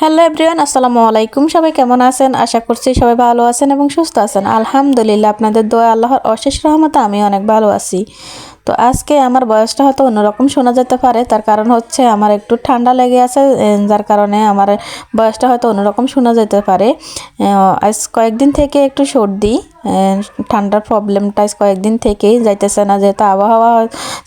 Hello everyone, আসসালামু আলাইকুম। সবাই কেমন আছেন? আশা করছি সবাই ভালো আছেন এবং সুস্থ আছেন। আলহামদুলিল্লাহ, আপনাদের দোয়া আল্লাহর অশেষ রহমতে আমি অনেক ভালো আছি। তো আজকে আমার বয়সটা হয়তো অন্যরকম শোনা যেতে পারে, তার কারণ হচ্ছে আমার একটু ঠান্ডা লেগে আছে যার কারণে আমার বয়সটা হয়তো অন্যরকম শোনা যেতে পারে। আজ কয়েকদিন থেকে একটু সর্দি ঠান্ডার প্রবলেমটা কয়েকদিন থেকেই যাইতেছে না, যেহেতু আবহাওয়া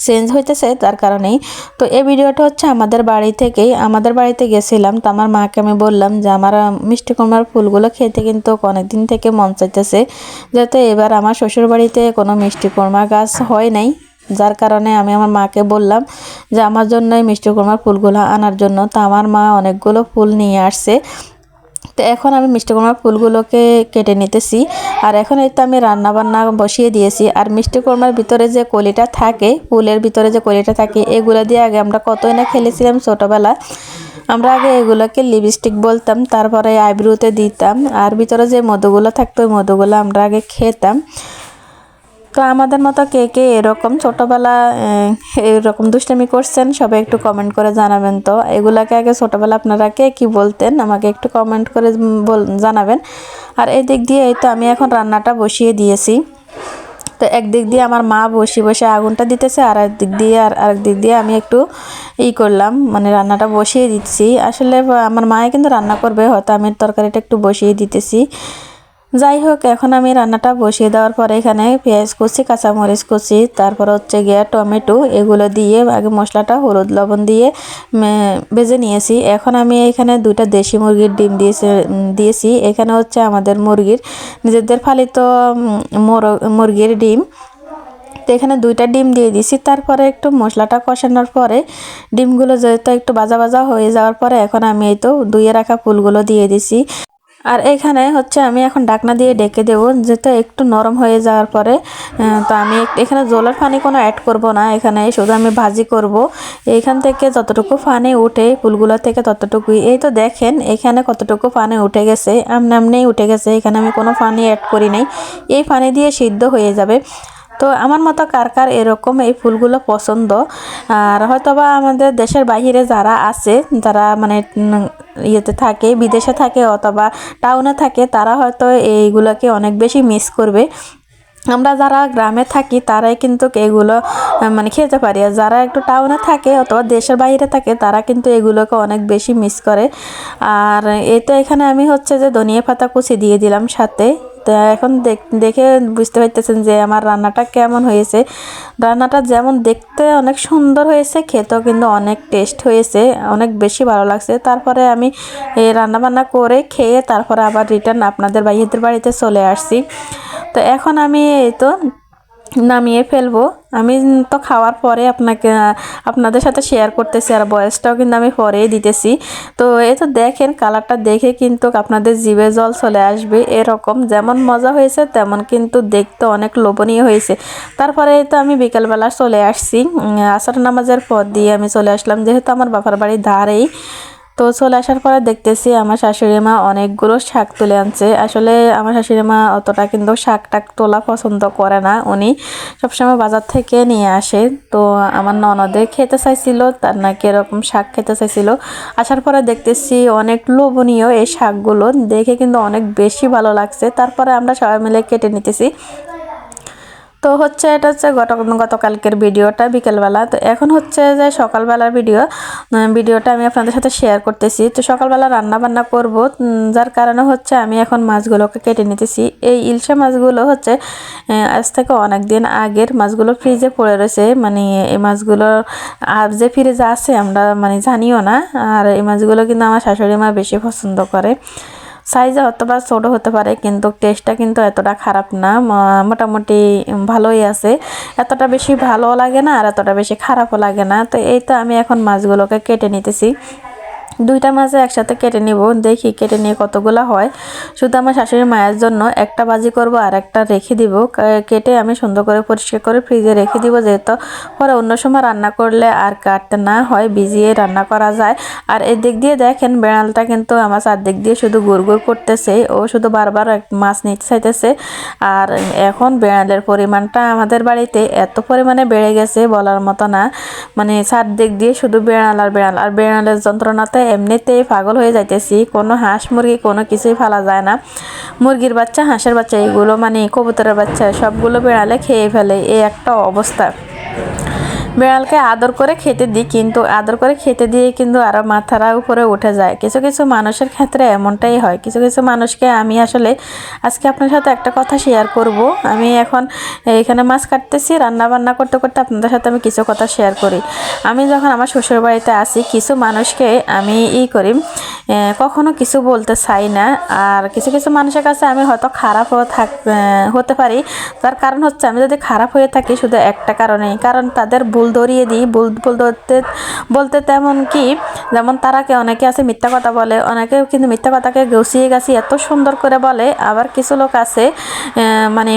চেঞ্জ হইতেছে, তার কারণেই। তো এই ভিডিওটা হচ্ছে আমাদের বাড়ি থেকেই, আমাদের বাড়িতে গেছিলাম, তো আমার মাকে আমি বললাম যে আমার মিষ্টি কুমড়ার ফুলগুলো খেতে কিন্তু অনেকদিন থেকে মন চাইতেছে যেহেতু এবার আমার শ্বশুর বাড়িতে কোনো মিষ্টি কুমড়া গাছ হয় নাই। যার কারণে আমি আমার মাকে বললাম যে আমার জন্য এই মিষ্টি কুমড়ার ফুলগুলো আনার জন্য। তো আমার মা অনেকগুলো ফুল নিয়ে আসছে। তো এখন আমি মিষ্টি কুমড়ার ফুলগুলোকে কেটে নিতেছি। আর এখন এই তো আমি রান্না বান্না বসিয়ে দিয়েছি। আর মিষ্টি কুমড়ার ভিতরে যে কলিটা থাকে, ফুলের ভিতরে যে কলিটা থাকে, এগুলো দিয়ে আগে আমরা কতই না খেলেছিলাম ছোটোবেলা। আমরা আগে এগুলোকে লিপস্টিক বলতাম, তারপরে আইব্রোতে দিতাম। আর ভিতরে যে মধুগুলো থাকতো, ওই মধুগুলো আমরা আগে খেতাম। তো আমাদের মতো কে কে এরকম ছোটোবেলা এরকম দুষ্টামি করছেন, সবাই একটু কমেন্ট করে জানাবেন তো। এগুলাকে আগে ছোটোবেলা আপনারা কে কী বলতেন, আমাকে একটু কমেন্ট করে বল, জানাবেন। আর এই দিক দিয়ে এই তো আমি এখন রান্নাটা বসিয়ে দিয়েছি। তো একদিক দিয়ে আমার মা বসে বসে আগুনটা দিতেছে, আর একদিক দিয়ে, আর আরেক দিক দিয়ে আমি একটু ই করলাম মানে রান্নাটা বসিয়ে দিচ্ছি। আসলে আমার মায়ে কিন্তু রান্না করবে, হয়তো আমি তরকারিটা একটু বসিয়ে দিতেছি। যাই হোক এখন আমি রান্নাটা বসিয়ে দেওয়ার পরে এখানে পেঁয়াজ কুচি, কাঁচামরিচ কুচি, তারপর হচ্ছে গিয়ে টমেটো, এগুলো দিয়ে আগে মশলাটা, হলুদ লবণ দিয়ে ভেজে নিয়েছি। এখন আমি এখানে দুইটা দেশি মুরগির ডিম দিয়েছি দিয়েছি। এখানে হচ্ছে আমাদের মুরগির নিজেদের ফালিত মোর- মুরগির ডিম। তো এখানে দুইটা ডিম দিয়ে দিছি তারপরে একটু মশলাটা কষানোর পরে ডিমগুলো যেহেতু একটু বাজা ভাজা হয়ে যাওয়ার পরে এখন আমি এই তো ধুয়ে রাখা ফুলগুলো দিয়ে দিছি আর এখানে হচ্ছে আমি এখন ডাকনা দিয়ে ডেকে দেবো যেটা একটু নরম হয়ে যাওয়ার পরে তো আমি এখানে জলের পানি কোনো অ্যাড করব না, এখানে শুধু আমি ভাজি করব। এইখান থেকে যতটুকু পানি উঠে, ফুলগুলো থেকে ততটুকুই। এই তো দেখেন, এখানে কতটুকু পানি উঠে গেছে আমনে আমনেই উঠে গেছে, এখানে আমি কোনো পানি অ্যাড করি নাই। এই পানি দিয়ে সিদ্ধ হয়ে যাবে। তো আমার মতো কার কার এরকম এই ফুলগুলো পছন্দ? আর হয়তোবা আমাদের দেশের বাইরে যারা আছে, যারা মানে ইয়েতে থাকে, বিদেশে থাকে অথবা টাউনে থাকে, তারা হয়তো এইগুলোকে অনেক বেশি মিস করবে। আমরা যারা গ্রামে থাকি, তারাই কিন্তু এগুলো মানে খেতে পারি। আর যারা একটু টাউনে থাকে অথবা দেশের বাইরে থাকে, তারা কিন্তু এগুলোকে অনেক বেশি মিস করে। আর এই তো এখানে আমি হচ্ছে যে ধনিয়া পাতা কুচি দিয়ে দিলাম সাথে। তো এখন দেখ- বুঝতে পারতেছেন যে আমার রান্নাটা কেমন হয়েছে। রান্নাটা যেমন দেখতে অনেক সুন্দর হয়েছে, খেতেও কিন্তু অনেক টেস্ট হয়েছে, অনেক বেশি ভালো লাগছে। তারপরে আমি এই রান্না বান্না করে খেয়ে তারপরে আবার রিটার্ন আপনাদের ভাইয়েদের বাড়িতে চলে আসছি। তো এখন আমি এই তো নামিয়ে ফেলব। আমি তো খাওয়ার পরে আপনাকে, আপনাদের সাথে শেয়ার করতেছি আর বয়সটাও কিন্তু আমি পরেই দিতেছি। তো এই তো দেখেন কালারটা দেখে কিন্তু আপনাদের জিভে জল চলে আসবে এরকম। যেমন মজা হয়েছে, তেমন কিন্তু দেখতে অনেক লোভনীয় হয়েছে। তারপরে তো আমি বিকেলবেলা চলে আসছি। আসর নামাজের পর দিয়ে আমি চলে আসলাম। যেহেতু আমার বাবার বাড়ির ধারেই তো চলে আসার পরে দেখতেছি আমার শাশুড়ি মা অনেকগুলো শাক তুলে আনছে। আসলে আমার শাশুড়ি মা অতটা কিন্তু শাক টাক তোলা পছন্দ করে না। উনি সবসময় বাজার থেকে নিয়ে আসে। তো আমার ননদে খেতে চাইছিল, তার নাকি এরকম শাক খেতে চাইছিল। আসার পরে দেখতেছি অনেক লোভনীয় এই শাকগুলো। দেখে কিন্তু অনেক বেশি ভালো লাগছে। তারপরে আমরা সবাই মিলে কেটে নিতেছি। তো হচ্ছে এটা হচ্ছে গত গতকালকের ভিডিওটা বিকেলবেলা। তো এখন হচ্ছে যে সকালবেলার ভিডিও ভিডিওটা আমি আপনাদের সাথে শেয়ার করতেছি। তো সকালবেলা রান্না বান্না করব যার কারণে হচ্ছে আমি এখন মাছগুলোকে কেটে নিতেছি। এই ইলশা মাছগুলো হচ্ছে আজ থেকে অনেক দিন আগের মাছগুলো ফ্রিজে পড়ে রয়েছে। মানে এই মাছগুলো আর যে ফ্রিজে আছে আমরা মানে জানিও না। আর এই মাছগুলো কিন্তু আমার শাশুড়ি মা বেশি পছন্দ করে। সাইজে হয়তো বা ছোটো হতে পারে, কিন্তু টেস্টটা কিন্তু এতটা খারাপ না। মোটামুটি ভালোই আছে। এতটা বেশি ভালো লাগে না, আর এতটা বেশি খারাপও লাগে না। তো এই তো আমি এখন মাছগুলোকে কেটে নিতেছি। দুইটা মাছে একসাথে কেটে নিব, দেখি কেটে নিয়ে কতগুলো হয়। শুধু আমার শাশুড়ি মায়ের জন্য একটা বাজি করব আর একটা রেখে দিব। কেটে আমি সুন্দর করে পরিষ্কার করে ফ্রিজে রেখে দিব যেহেতু পরে অন্য সময় রান্না করলে আর কাটতে না হয়, ভিজিয়ে রান্না করা যায়। আর এই দিক দিয়ে দেখেন বেড়ালটা কিন্তু আমার চারদিক দিয়ে শুধু গুড় গুড় করতেছে, ও শুধু বারবার মাছ নিতে চাইতেছে। আর এখন বেড়ালের পরিমাণটা আমাদের বাড়িতে এত পরিমাণে বেড়ে গেছে বলার মতো না। মানে চারদিক দিয়ে শুধু বেড়াল আর বেড়াল, আর বেড়ালের যন্ত্রণাতে এমনিতেই পাগল হয়ে যাইতেছি, কোনো হাঁস মুরগি কোনো কিছুই ফেলা যায় না। মুরগির বাচ্চা, হাঁসের বাচ্চা, এগুলো মানে কবুতরের বাচ্চা, সবগুলো বেড়ালে খেয়ে ফেলে, এই একটা অবস্থা। বিড়ালকে আদর করে খেতে দিই, কিন্তু আদর করে খেতে দিয়ে কিন্তু আরও মাথারা উপরে উঠে যায়। কিছু কিছু মানুষের ক্ষেত্রে এমনটাই হয়। কিছু কিছু মানুষকে আমি আসলে আজকে আপনার সাথে একটা কথা শেয়ার করব। আমি এখন এখানে মাছ কাটতেছি রান্না বান্না করতে করতে আপনাদের সাথে আমি কিছু কথা শেয়ার করি। আমি যখন আমার শ্বশুর বাড়িতে আসি, কিছু মানুষকে আমি ই করি কখনো কিছু বলতে চাই না। আর কিছু কিছু মানুষের কাছে আমি হয়তো খারাপও থাক হতে পারি। তার কারণ হচ্ছে আমি যদি খারাপ হয়ে থাকি শুধু একটা কারণেই। কারণ তাদের ভুল ধরিয়ে দিই, ভুল ভুল ধরতে, বলতে তেমন কি, যেমন তারাকে অনেকে আছে মিথ্যা কথা বলে অনেকে কিন্তু মিথ্যা কথাকে গুছিয়ে গাছি এত সুন্দর করে বলে, আবার কিছু লোক আছে মানে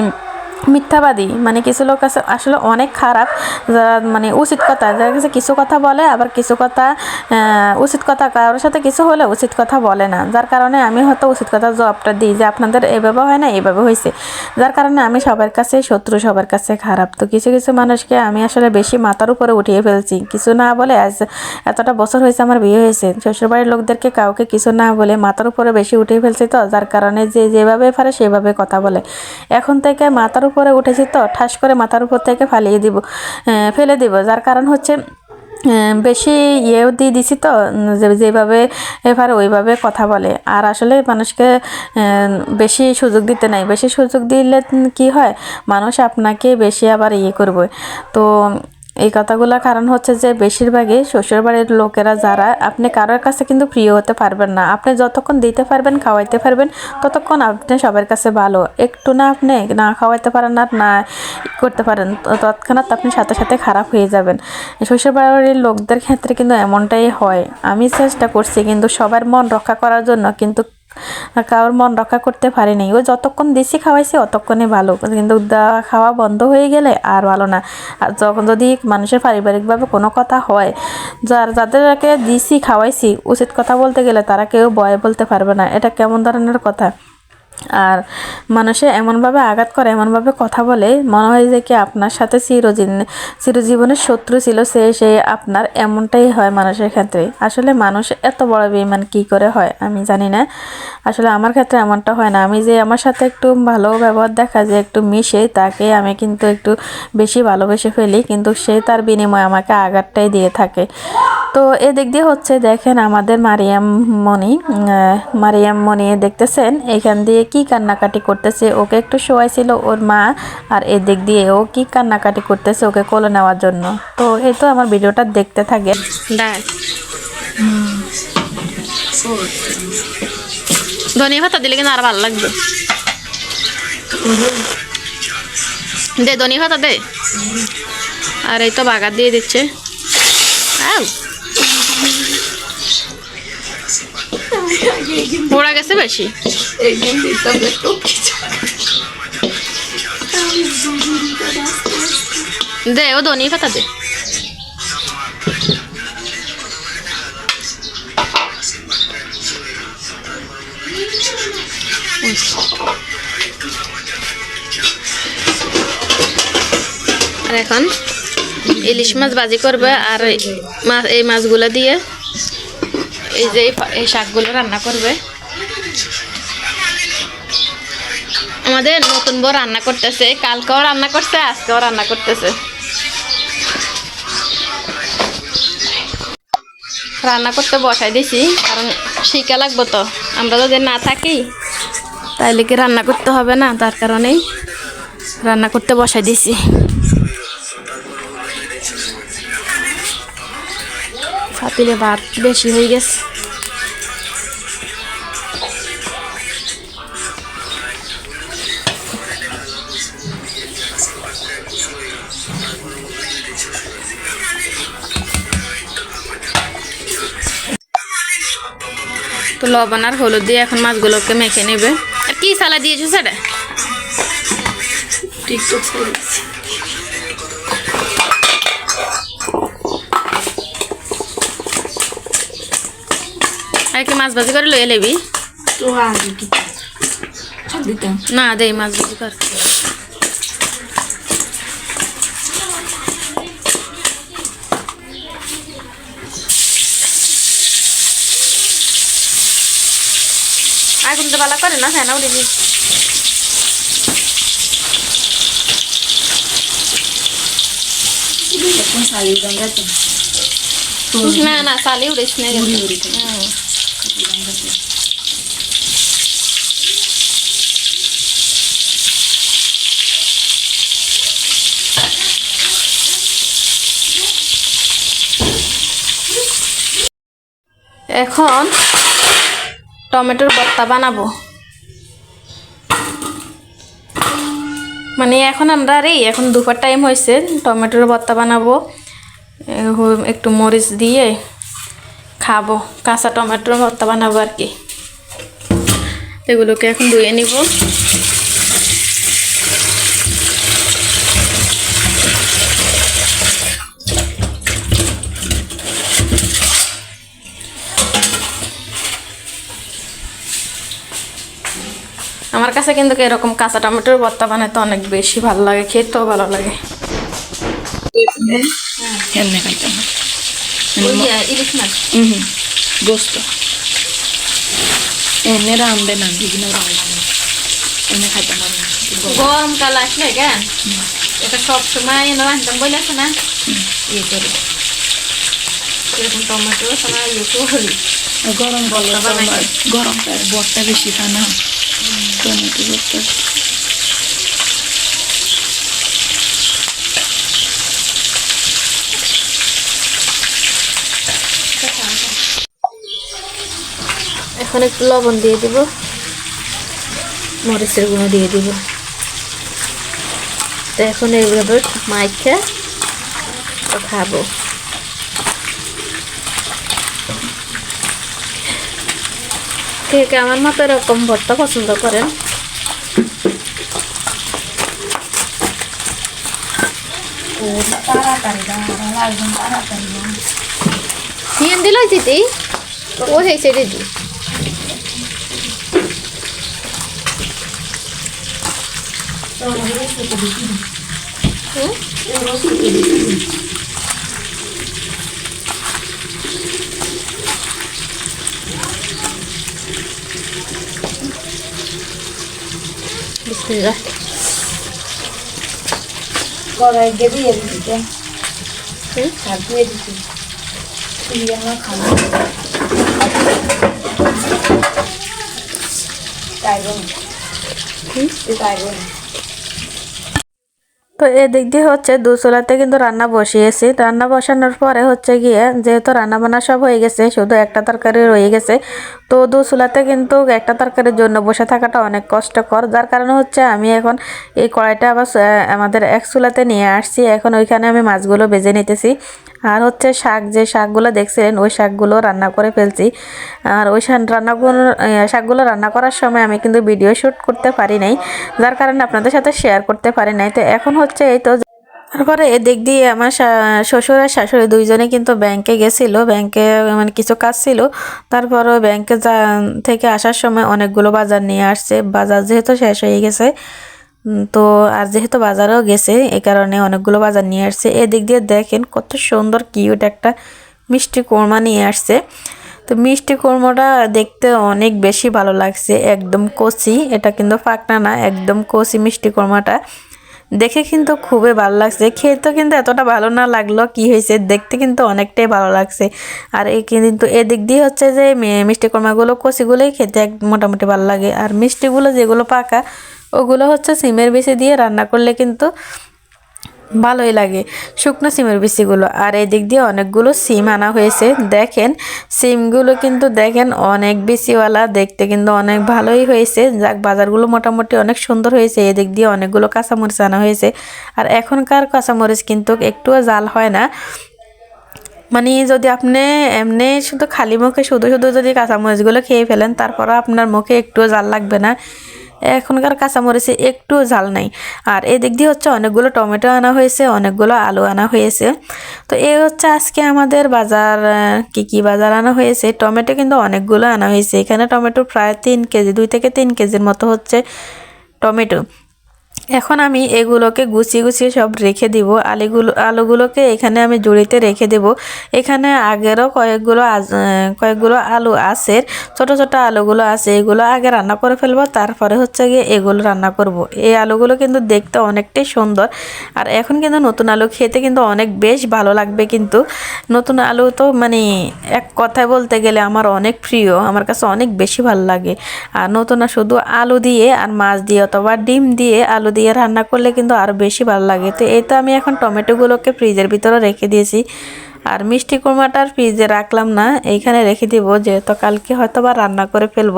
মিথ্যাবাদী। মানে কিছু লোক আছে, আসলে অনেক খারাপ, যারা মানে উচিত কথা, যারা কাছে কিছু কথা বলে, আবার কিছু কথা উচিত কথা কারোর সাথে কিছু হলে উচিত কথা বলে না। যার কারণে আমি হয়তো উচিত কথা জবাবটা দিই যে আপনাদের এভাবে হয় না এইভাবে হয়েছে। যার কারণে আমি সবার কাছে, শত্রু সবার কাছে খারাপ। তো কিছু কিছু মানুষকে আমি আসলে বেশি মাথার উপরে উঠিয়ে ফেলছি। কিছু না বলে আজ এতটা বছর হয়েছে আমার বিয়ে হয়েছে। শ্বশুরবাড়ির লোকদেরকে কাউকে কিছু না বলে মাথার উপরে বেশি উঠিয়ে ফেলছি তো, যার কারণে যে যেভাবে পারে সেভাবে কথা বলে। এখন থেকে মাথার উপরে উঠেছি তো, ঠাস করে মাথার উপর থেকে ফালিয়ে দিব ফেলে দিব। যার কারণ হচ্ছে বেশি ইয়েও দিয়ে দিছি তো যেভাবে এবার ওইভাবে কথা বলে। আর আসলে মানুষকে বেশি সুযোগ দিতে নাই। বেশি সুযোগ দিলে কি হয়? মানুষ আপনাকে বেশি আবার ইয়ে করবে। তো এই কথাগুলোর কারণ হচ্ছে যে বেশিরভাগই শ্বশুরবাড়ির লোকেরা যারা, আপনি কারোর কাছে কিন্তু প্রিয় হতে পারবেন না। আপনি যতক্ষণ দিতে পারবেন, খাওয়াইতে পারবেন, ততক্ষণ আপনি সবার কাছে ভালো। একটু না আপনি না খাওয়াইতে পারেন আর না করতে পারেন তৎক্ষণাৎ আপনি সাথে সাথে খারাপ হয়ে যাবেন। শ্বশুরবাড়ির লোকদের ক্ষেত্রে কিন্তু এমনটাই হয়। আমি চেষ্টা করছি কিন্তু সবার মন রক্ষা করার জন্য কিন্তু কারোর মন রক্ষা করতে পারেনি। ও যতক্ষণ দেশি খাওয়াইছে অতক্ষণে ভালো। কিন্তু খাওয়া বন্ধ হয়ে গেলে আর ভালো না। আর যখন যদি মানুষের পারিবারিকভাবে কোনো কথা হয়, যার, যাদেরকে দিছি খাওয়াইছি, উচিত কথা বলতে গেলে তারা কেউ বয় বলতে পারবে না। এটা কেমন ধরনের কথা? আর মানুষে এমনভাবে আঘাত করে, এমনভাবে কথা বলে, মনে হয় যে কি আপনার সাথে চিরজীবন চিরজীবনের শত্রু ছিল সে সে আপনার এমনটাই হয় মানুষের ক্ষেত্রে। আসলে মানুষ এত বড় বেইমান কি করে হয় আমি জানি না। আসলে আমার ক্ষেত্রে এমনটা হয় না। আমি যে আমার সাথে একটু ভালো ব্যবহার দেখা, যে একটু মিশে, তাকে আমি কিন্তু একটু বেশি ভালোবেসে ফেলি, কিন্তু সে তার বিনিময়ে আমাকে আঘাতটাই দিয়ে থাকে। তো এদিক দিয়ে হচ্ছে, দেখেন আমাদের মারিয়াম মণি মারিয়াম মণি দেখতেছেন, এখান দিয়ে কি কান্নাকাটি করতেছে, ওকে একটু শোয়াইছিল ওর মা আর এদিক দিয়ে ও কি কান্নাকাটি করতেছে ওকে কোলে নেওয়ার জন্য। তো এই তো আমার ভিডিওটা দেখতে থাকে ধনিয়া পাতা দিলে কিন্তু আর ভালো লাগবে। দে ধনিয়া পাতা দে। আর এই তো বাগার দিয়ে দিচ্ছে। আউ। পোড়া গেছে বেশি? দে, ও ধনিয়া পাতা দে। আর এখন ইলিশ মাছ ভাজি করবে আর মাছ এই মাছগুলো দিয়ে এই যে এই শাকগুলো রান্না করবে। আমাদের নতুন বউ রান্না করতেছে। কালকেও রান্না করছে, আজকেও রান্না করতেছে। রান্না করতে বসাই দিছি, কারণ শিখা লাগবো তো। আমরা যদি না থাকি, তাইলে কি রান্না করতে হবে না? তার কারণেই রান্না করতে বসাই দিছি। পাতিলে ভাত বেশি হয়ে গেছে তো লবণ আর হলুদ দিয়ে এখন মাছগুলোকে মেখে নেবে। আর কি সালা দিয়েছ সেটা? আর কি মাছ ভাজি করে লয়ে লেবি? তো আগে কি সব দিতাম না দে মাছ ভাজি কর। আগুন তো বালা করে না ফ্যান উড়ে দিই এখন শাড়ি রঙটা তো না না উড়েছ না। এখন টমেটোর ভর্তা বানাবো। মানে এখন আমরা রে এখন দুপুর টাইম হয়েছে, টমেটোর ভর্তা বানাবো। একটু মরিচ দিয়ে খাব, কাঁচা টমেটোর ভর্তা বানাবো আর কি। এগুলোকে এখন ধুয়ে নিব। আমার কাছে কিন্তু এরকম কাঁচা টমেটোর ভর্তা বানাতে অনেক বেশি ভালো লাগে, খেতেও ভালো লাগে। খাইতে গোস্ত এমনি রাঁধবে না বিভিন্ন রাঁধবে এমনি খাইতে পারবে না গরমকাল আসলে কেন এটা সব সময় এনে রাখতাম বলেছে না ইয়ে করি এরকম টমেটো সময় ইয়ে করি গরম বলে ভর্তা বানাই। গরম বরটা বেশি খায় না টমেটো বরটা এখন একটু লবণ দিয়ে দিব। মরিচের গুঁড়ো দিয়ে দিব। তো এখন এইভাবে মাইখে তো খাব। কে কে আমার মতো এরকম ভর্তা পছন্দ করেন? হিয়েন দিল দিদি ও হয়েছে দিদি বিসমিল্লাহ। কড়াই দিয়ে দিয়ে দিতে হুম? আর দিয়ে দিতে। দিয়ে আমরা খাব। তাই বলুন তাই তো এদিক দিয়ে হচ্ছে দুচুলাতে কিন্তু রান্না বসিয়েছি। রান্না বসানোর পরে হচ্ছে গিয়ে যেহেতু রান্না বান্না সব হয়ে গেছে, শুধু একটা তরকারি রয়ে গেছে, তো দুচুলাতে কিন্তু একটা তরকারির জন্য বসে থাকাটা অনেক কষ্টকর। যার কারণে হচ্ছে আমি এখন এই কড়াইটা আবার আমাদের এক চুলাতে নিয়ে আসছি। এখন ওইখানে আমি মাছগুলো বেজে নিতেছি। আর হচ্ছে শাক, যে শাকগুলো দেখছিলেন, ওই শাকগুলো রান্না করে ফেলছি। আর ওই রান্নাগুলো শাকগুলো রান্না করার সময় আমি কিন্তু ভিডিও শ্যুট করতে পারি নাই। যার কারণে আপনাদের সাথে শেয়ার করতে পারি নাই। তো এখন হচ্ছে এই তো তারপরে এদিক দিয়ে আমার শ্বশুর আর শাশুড়ি দুইজনে কিন্তু ব্যাংকে গেছিল। ব্যাংকে মানে কিছু কাজ ছিল। তারপর ব্যাংকে যা, থেকে আসার সময় অনেকগুলো বাজার নিয়ে আসছে। বাজার যেহেতু শেষ হয়ে গেছে তো আর যেহেতু বাজারেও গেছে এই কারণে অনেকগুলো বাজার নিয়ে আসছে। এদিক দিয়ে দেখেন কত সুন্দর কিউট একটা মিষ্টি কোরমা নিয়ে আসছে। তো মিষ্টি কোরমাটা দেখতে অনেক বেশি ভালো লাগছে, একদম কচি। এটা কিন্তু ফাঁকনা না, একদম কচি মিষ্টি কোরমাটা। দেখে কিন্তু খুবই ভালো লাগছে। খেতে কিন্তু এতটা ভালো না লাগল কি হয়েছে, দেখতে কিন্তু অনেকটাই ভালো লাগছে। আর এই কিন্তু এদিক দিয়ে হচ্ছে যে মিষ্টি কোরমাগুলো কচিগুলোই খেতে এক, মোটামুটি ভালো লাগে। আর মিষ্টিগুলো যেগুলো পাকা ওগুলো হচ্ছে সিমের বেশি দিয়ে রান্না করলে কিন্তু ভালোই লাগে শুকনো সিমের বিচিগুলো। আর এদিক দিয়ে অনেকগুলো সিম আনা হয়েছে। দেখেন, সিমগুলো কিন্তু দেখেন অনেক বিচিওয়ালা, দেখতে কিন্তু অনেক ভালোই হয়েছে। যাক, বাজারগুলো মোটামুটি অনেক সুন্দর হয়েছে। এদিক দিয়ে অনেকগুলো কাঁচামরিচ আনা হয়েছে। আর এখনকার কাঁচামরিচ কিন্তু একটুও জাল হয় না। মানে যদি আপনি এমনি শুধু খালি মুখে শুধু শুধু যদি কাঁচামরিচগুলো খেয়ে ফেলেন, তারপরও আপনার মুখে একটুও জাল লাগবে না। এখনকার কাঁচামরিচে একটু ঝাল নাই। আর এদিক দিয়ে হচ্ছে অনেকগুলো টমেটো আনা হয়েছে, অনেকগুলো আলু আনা হয়েছে। তো এই হচ্ছে আজকে আমাদের বাজার কি কি বাজার আনা হয়েছে। টমেটো কিন্তু অনেকগুলো আনা হয়েছে। এখানে টমেটো প্রায় তিন কেজি, দুই থেকে তিন কেজির মতো হচ্ছে টমেটো। এখন আমি এগুলোকে গুছিয়ে গুছিয়ে সব রেখে দিব। আলুগুলো, আলুগুলোকে এখানে আমি জুড়িতে রেখে দেব। এখানে আগেরও কয়েকগুলো কয়েকগুলো আলু আছে, ছোট ছোট আলুগুলো আছে, এগুলো আগে রান্না করে ফেলব, তারপরে হচ্ছে গিয়ে এগুলো রান্না করব। এই আলুগুলো কিন্তু দেখতে অনেকটাই সুন্দর, আর এখন কিন্তু নতুন আলু খেতে কিন্তু অনেক বেশ ভালো লাগবে কিন্তু। নতুন আলু তো মানে এক কথায় বলতে গেলে আমার অনেক প্রিয়, আমার কাছে অনেক বেশি ভালো লাগে। আর নতুন শুধু আলু দিয়ে আর মাছ দিয়ে অথবা ডিম দিয়ে আলু দিয়ে রান্না করলে কিন্তু আরও বেশি ভালো লাগে। তো এই তো আমি এখন টমেটোগুলোকে ফ্রিজের ভিতরে রেখে দিয়েছি। আর মিষ্টি কুমড়াটার ফ্রিজে রাখলাম না, এইখানে রেখে দিব যেহেতু কালকে হয়তো বা রান্না করে ফেলব।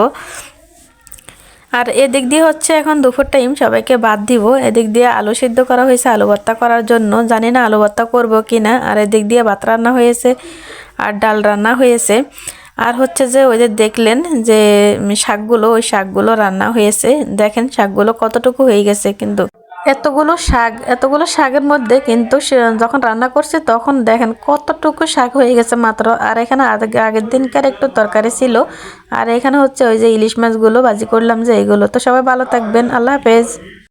আর এদিক দিয়ে হচ্ছে এখন দুপুর টাইম সবাইকে বাদ দিব। এদিক দিয়ে আলু সিদ্ধ করা হয়েছে আলু ভর্তা করার জন্য। জানি না আলু ভর্তা করব কি না আর এদিক দিয়ে ভাত রান্না হয়েছে আর ডাল রান্না হয়েছে। আর হচ্ছে যে ওই যে দেখলেন যে শাকগুলো, ওই শাকগুলো রান্না হয়েছে। দেখেন শাকগুলো কতটুকু হয়ে গেছে কিন্তু। এতগুলো শাক, এতগুলো শাকের মধ্যে কিন্তু যখন রান্না করছে তখন দেখেন কতটুকু শাক হয়ে গেছে মাত্র। আর এখানে আগে- আগের দিনকার একটু তরকারি ছিল। আর এখানে হচ্ছে ওই যে ইলিশ মাছগুলো ভাজি করলাম যে এগুলো। তো সবাই ভালো থাকবেন। আল্লাহ হাফেজ।